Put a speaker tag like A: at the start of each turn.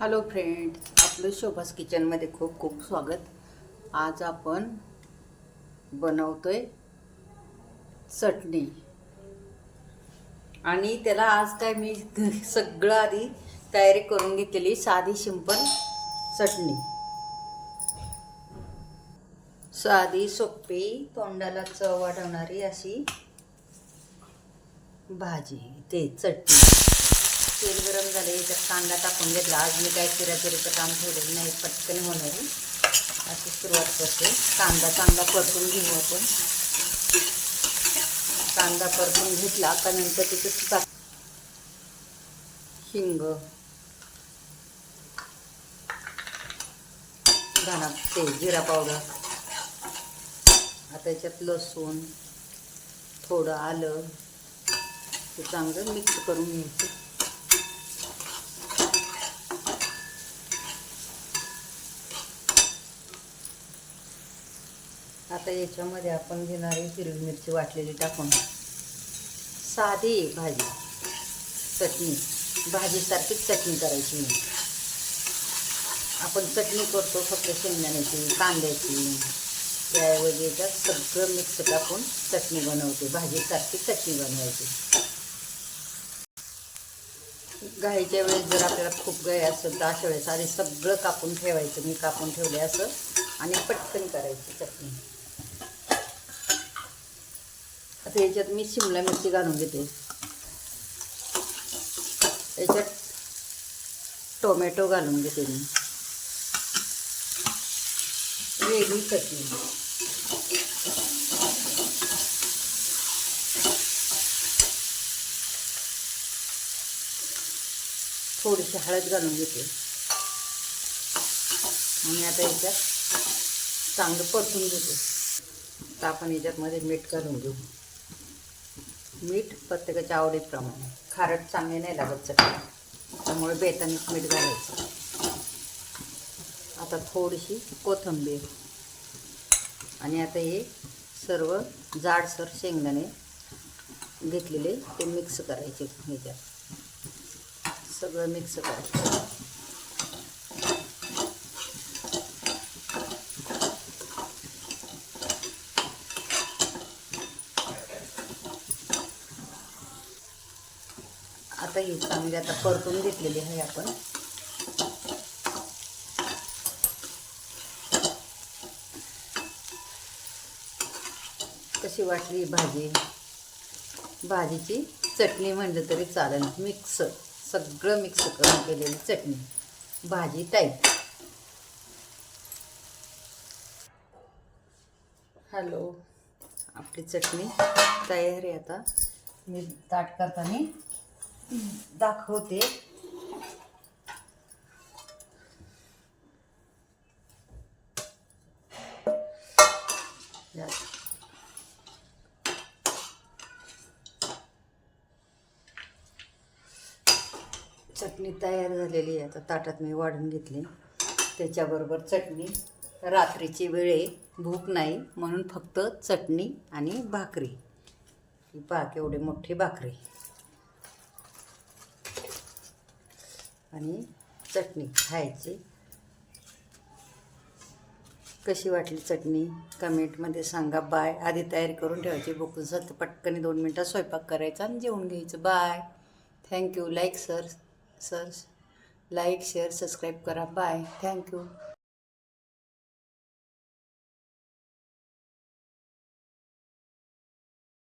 A: Hello friend आपलं शोभास किचनमध्ये खूप खूप स्वागत. आज आपण बनवतोय चटणी. आणि त्याला आज काय मी सगळं आधी तयारी करून घेतलेली साधी सिंपल चटणी. साधी सोपी तोंडाला चव वाढवणारी अशी भाजी ते चटणी. तेल गरम झाले याच्यात कांदा टाकून घेतला. आज मी काय चिराचिरीचं काम ठेवलेलं नाही पटकन होणार. अशी सुरुवात करते. कांदा चांगला परतून घेऊ आपण. कांदा परतून घेतला का नंतर तिथं टाक हिंग. धना ते जिरा पावडर. आता याच्यात लसूण थोडं आलं. ते चांगलं मिक्स करून घ्यायचं. आता याच्यामध्ये आपण घेणारी हिरवी मिरची वाटलेली टाकून साधी भाजी. चटणी. भाजीसारखीच चटणी करायची आपण चटणी करतो फक्त शेंगदाण्याची कांद्याची. त्या याच्यात सगळं मिक्स टाकून चटणी बनवते. भाजीसारखी चटणी बनवायची. गाईच्या वेळेस जर आपल्याला खूप गाय असेल तर अशा वेळेस आधी सगळं कापून ठेवायचं. मी कापून ठेवले असं. आणि पटकन करायची चटणी. आता याच्यात मी शिमला मिरची घालून घेते. याच्यात टोमॅटो घालून घेते मी. वेगळी चटणी. थोडीशी हळद घालून घेते. आणि आता याच्यात चांगलं परतून घेते. आता आपण याच्यातमध्ये मीठ घालून घेऊ. मीठ प्रत्येकाच्या आवडीप्रमाणे. खारट चांगले नाही लागत चटणी. त्यामुळे बेतानीच मीठ घालायचं. आता थोडीशी कोथिंबीर. आणि आता हे सर्व जाडसर शेंगदाणे घेतलेले ते मिक्स करायचे ह्याच्यात. सगळं मिक्स करायचं. आता ही चांगली आता परतून घेतलेली आहे आपण. कशी वाटली भाजी? भाजीची चटणी म्हणलं तरी चालेल. मिक्स सगळं मिक्स करून केलेली चटणी. भाजी टाईप. हॅलो आपली चटणी तयार आहे आता. मी ताट करताना. दाखवते. चटणी तयार झालेली आहे. आता ताटात मी वाढून घेतली. त्याच्याबरोबर चटणी. रात्रीची वेळे भूक नाही. म्हणून फक्त चटणी आणि भाकरी. ही पहा केवढी मोठी भाकरी. आणि चटणी खायची. कशी वाटली चटणी? कमेंटमध्ये सांगा. बाय. आधी तयारी करून ठेवायची. बुकून सत तर पटकन दोन मिनटात स्वयंपाक करायचा आणि जेवून घ्यायचं. Bye. Thank you like sir sir like share subscribe करा. बाय. Thank you